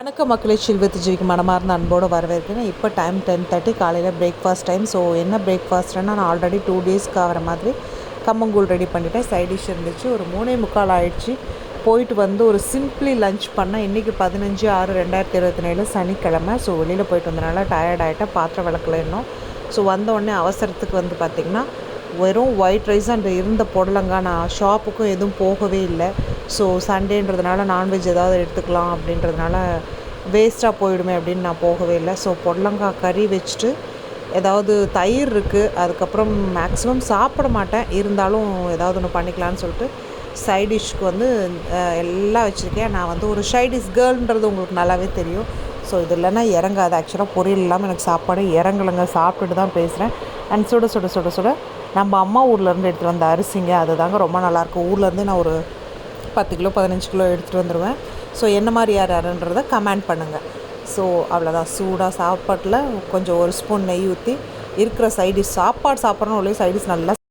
வணக்கம் மக்களே செல்வத்து ஜிவிக்கு மனமார்ந்த அன்போடு வரவேற்கிறேன். இப்போ டைம் டென் தேர்ட்டி காலையில் பிரேக்ஃபாஸ்ட் டைம் ஸோ என்ன பிரேக்ஃபாஸ்ட்னா நான் ஆல்ரெடி டூ டேஸ்க்கு ஆகிற மாதிரி கம்மங்கூழ் ரெடி பண்ணிட்டேன். சைட் டிஷ் இருந்துச்சு. ஒரு மூணே முக்கால் ஆயிடுச்சு. போயிட்டு வந்து ஒரு சிம்பிளி லஞ்ச் பண்ணேன் இன்றைக்கி பதினஞ்சு ஆறு ரெண்டாயிரத்தி இருபத்தி நாலு சனிக்கிழமை. ஸோ வெளியில் போயிட்டு வந்தனால டயர்ட் ஆகிட்டேன் பாத்திரம் விளக்கல இன்னும். ஸோ வந்த உடனே அவசரத்துக்கு வந்து பார்த்திங்கன்னா வெறும் ஒயிட் ரைஸ் அண்ட் இருந்த புடலங்கா நான் ஷாப்புக்கும் எதுவும் போகவே இல்லை. ஸோ சண்டேன்றதுனால நான்வெஜ் ஏதாவது எடுத்துக்கலாம் அப்படின்றதுனால வேஸ்ட்டாக போயிடுமே அப்படின்னு நான் போகவே இல்லை. ஸோ புடலங்காய் கறி வச்சுட்டு ஏதாவது தயிர் இருக்குது அதுக்கப்புறம் மேக்ஸிமம் சாப்பிட மாட்டேன். இருந்தாலும் ஏதாவது ஒன்று பண்ணிக்கலான்னு சொல்லிட்டு சைட் டிஷ்க்கு வந்து எல்லாம் வச்சுருக்கேன். நான் வந்து ஒரு சைடிஷ் கேர்ள்ன்றது உங்களுக்கு நல்லாவே தெரியும். ஸோ இது இல்லைன்னா இறங்காது. ஆக்சுவலாக பொரியல் இல்லாமல் எனக்கு சாப்பாடு இறங்கலைங்க. சாப்பிட்டுட்டு தான் பேசுகிறேன் அண்ட் சுட சுட சுட சுட நம்ம அம்மா ஊர்லேருந்து எடுத்துகிட்டு வந்த அரிசிங்க அது தாங்க ரொம்ப நல்லாயிருக்கும் ஊர்லேருந்து நான் ஒரு பத்து கிலோ பதினஞ்சு கிலோ எடுத்துகிட்டு வந்துடுவேன் ஸோ என்ன மாதிரி யார் யாருன்றதை கமெண்ட் பண்ணுங்கள் ஸோ அவ்வளோதான் சூடாக சாப்பாட்டில் கொஞ்சம் ஒரு ஸ்பூன் நெய் ஊற்றி இருக்கிற சைடிஷ் சாப்பாடு சாப்பிட்றோன்னு இல்லையோ சைடிஷ் நல்லா